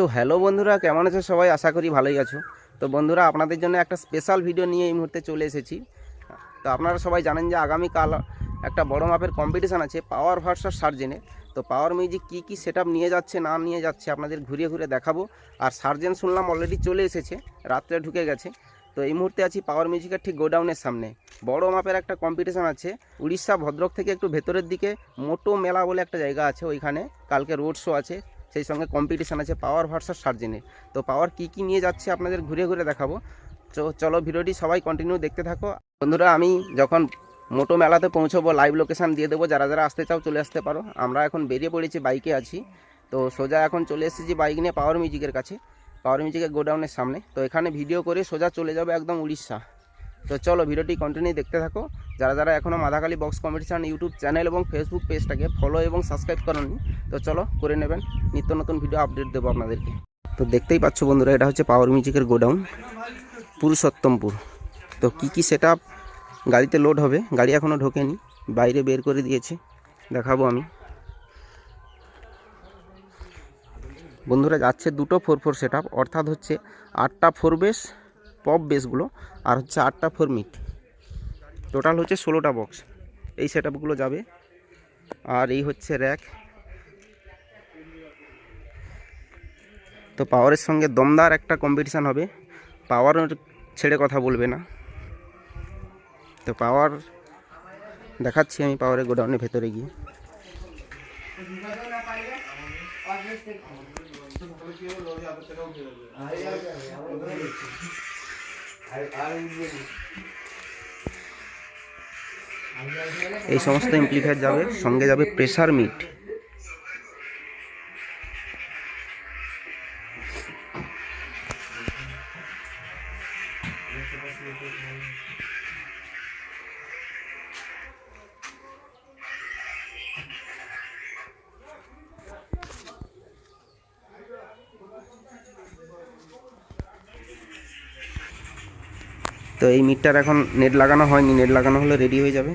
So hello বন্ধুরা, কেমন আছো সবাই? আশা করি ভালোই আছো। তো বন্ধুরা, আপনাদের জন্য একটা স্পেশাল ভিডিও নিয়ে এই মুহূর্তে চলে এসেছি। তো আপনারা সবাই জানেন যে আগামীকাল একটা বড় মাপের কম্পিটিশান আছে পাওয়ার ভার্সাস সার্জেনে তো পাওয়ার মিউজিক কী কী সেট নিয়ে যাচ্ছে, না নিয়ে যাচ্ছে, আপনাদের ঘুরিয়ে ঘুরে দেখাবো। আর সার্জেন শুনলাম অলরেডি চলে এসেছে, রাত্রে ঢুকে গেছে। তো এই মুহূর্তে আছি পাওয়ার মিউজিকের ঠিক গোডাউনের সামনে। বড় মাপের একটা কম্পিটিশান আছে উড়িষ্যা ভদ্রক থেকে একটু ভেতরের দিকে, মোটো মেলা বলে একটা জায়গা আছে ওইখানে। কালকে রোড শো আছে। সেই সঙ্গে কম্পিটিশান আছে পাওয়ার ভার্সাস সার্জেনের তো পাওয়ার কী কী নিয়ে যাচ্ছে আপনাদের ঘুরে ঘুরে দেখাবো। তো চলো ভিডিওটি সবাই কন্টিনিউ দেখতে থাকো। বন্ধুরা, আমি যখন মোটো মেলাতে পৌঁছবো লাইভ লোকেশান দিয়ে দেবো, যারা যারা আসতে চাও চলে আসতে পারো। আমরা এখন বেরিয়ে পড়েছি বাইকে আছি। তো সোজা এখন চলে এসেছি বাইক নিয়ে পাওয়ার মিউজিকের কাছে। পাওয়ার মিউজিকের গোডাউনের সামনে। তো এখানে ভিডিও করে সোজা চলে যাবে একদম উড়িষ্যা। তো চলো ভিডিওটি কন্টিনিউ দেখতে থাকো। যারা যারা এখনও মাদাকালি বক্স কম্পিটিশান ইউটিউব চ্যানেল এবং ফেসবুক পেজটাকে ফলো এবং সাবস্ক্রাইব করেননি, তো চলো করে নেবেন। নিত্য নতুন ভিডিও আপডেট দেবো আপনাদেরকে। তো দেখতেই পাচ্ছ বন্ধুরা, এটা হচ্ছে পাওয়ার মিউজিকের গোডাউন, পুরুষোত্তমপুর। তো কি কি সেট গাড়িতে লোড হবে, গাড়ি এখনও ঢোকেনি, বাইরে বের করে দিয়েছে, দেখাবো আমি। বন্ধুরা, যাচ্ছে দুটো ফোর ফোর সেট অর্থাৎ হচ্ছে আটটা ফোর বেস পপ বেসগুলো আর হচ্ছে আটটা ফোর মিট টোটাল হচ্ছে ষোলোটা বক্স এই সেট যাবে। আর এই হচ্ছে র্যাক তো পাওয়ারের সঙ্গে দমদার একটা কম্পিটিশান হবে। পাওয়ার ছেড়ে কথা বলবে না। তো পাওয়ার দেখাচ্ছি আমি পাওয়ারের গোডাউনের ভেতরে গিয়ে। এই সমস্ত এমপ্লিফায়ার যাবে সঙ্গে যাবে প্রেসার মিট তো এই মিটটার এখন নেট লাগানো হয়নি, নেট লাগানো হলে রেডি হয়ে যাবে।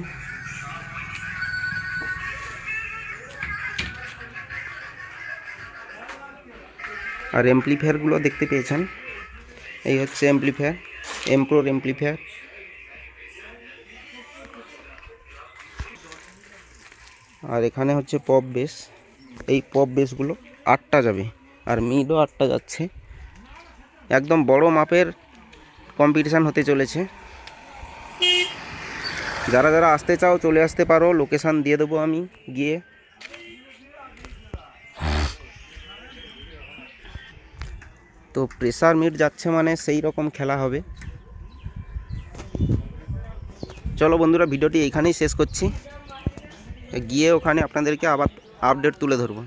আর এমপ্লিফায়ারগুলো দেখতে পেয়েছেন? এই হচ্ছে এমপ্লিফায়ার এমপ্রোর এমপ্লিফায়ার আর এখানে হচ্ছে পপ বেস এই পপ বেসগুলো আটটা যাবে, আর মিডও আটটা যাচ্ছে। একদম বড় মাপের কম্পিটিশান হতে চলেছে। যারা যারা আসতে চাও, চলে আসতে পারো। লোকেশান দিয়ে দেবো আমি, গিয়ে। তো প্রেসার মিট যাচ্ছে মানে সেই রকম খেলা হবে। চলো বন্ধুরা, ভিডিওটি এইখানেই শেষ করছি। গিয়ে ওখানে আপনাদেরকে আবার আপডেট তুলে ধরবো।